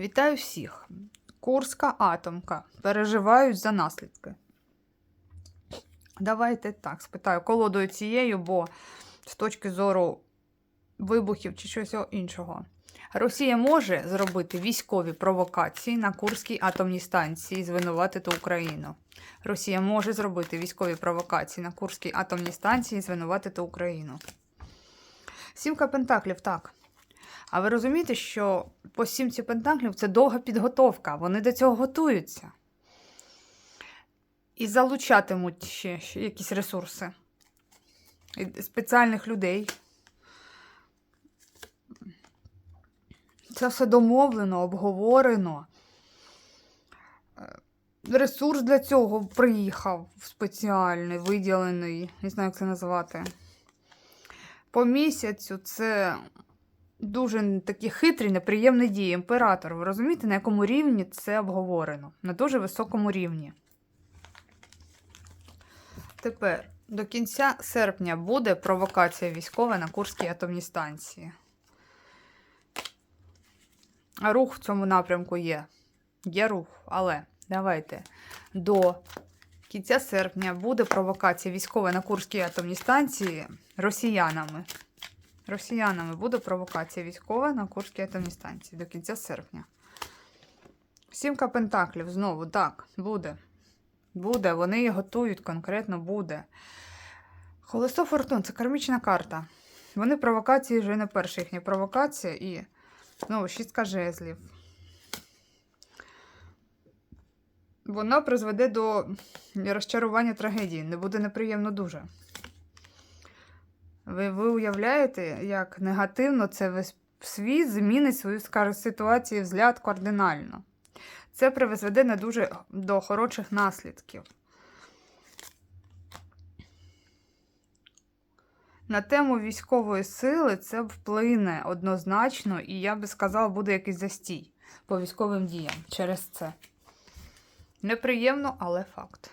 Вітаю всіх! Курська атомка. Переживають за наслідки. Давайте так, спитаю колодою цією, бо з точки зору вибухів чи щось іншого. Росія може зробити військові провокації на Курській атомній станції і звинуватити Україну. Росія може зробити військові провокації на Курській атомній станції і звинуватити Україну. Сімка пентаклів, так. А ви розумієте, що по сімці пентаклів це довга підготовка, вони до цього готуються. І залучатимуть ще, якісь ресурси. Спеціальних людей. Це все домовлено, обговорено. Ресурс для цього приїхав спеціальний, виділений, не знаю, як це назвати. По місяцю це дуже такі хитрі, неприємні дії. Імператор. Ви розумієте, на якому рівні це обговорено? На дуже високому рівні. Тепер до кінця серпня буде провокація військова на Курській атомній станції. А рух в цьому напрямку є. Є рух, але давайте до кінця серпня буде провокація військова на Курській атомній станції росіянами. Росіянами буде провокація військова на Курській атомній станції до кінця серпня. Сімка Пентаклів знову, так, буде. Буде, вони її готують, конкретно буде. Колесо Фортун це кармічна карта. Вони провокації вже не перша їхня провокація і знову шістка жезлів. Вона призведе до розчарування трагедії. Не буде неприємно дуже. Ви, ви уявляєте, як негативно це весь світ змінить свою скажу, ситуацію взгляд кардинально. Це призведе не дуже до хороших наслідків. На тему військової сили це вплине однозначно, і я би сказала, буде якийсь застій по військовим діям через це. Неприємно, але факт.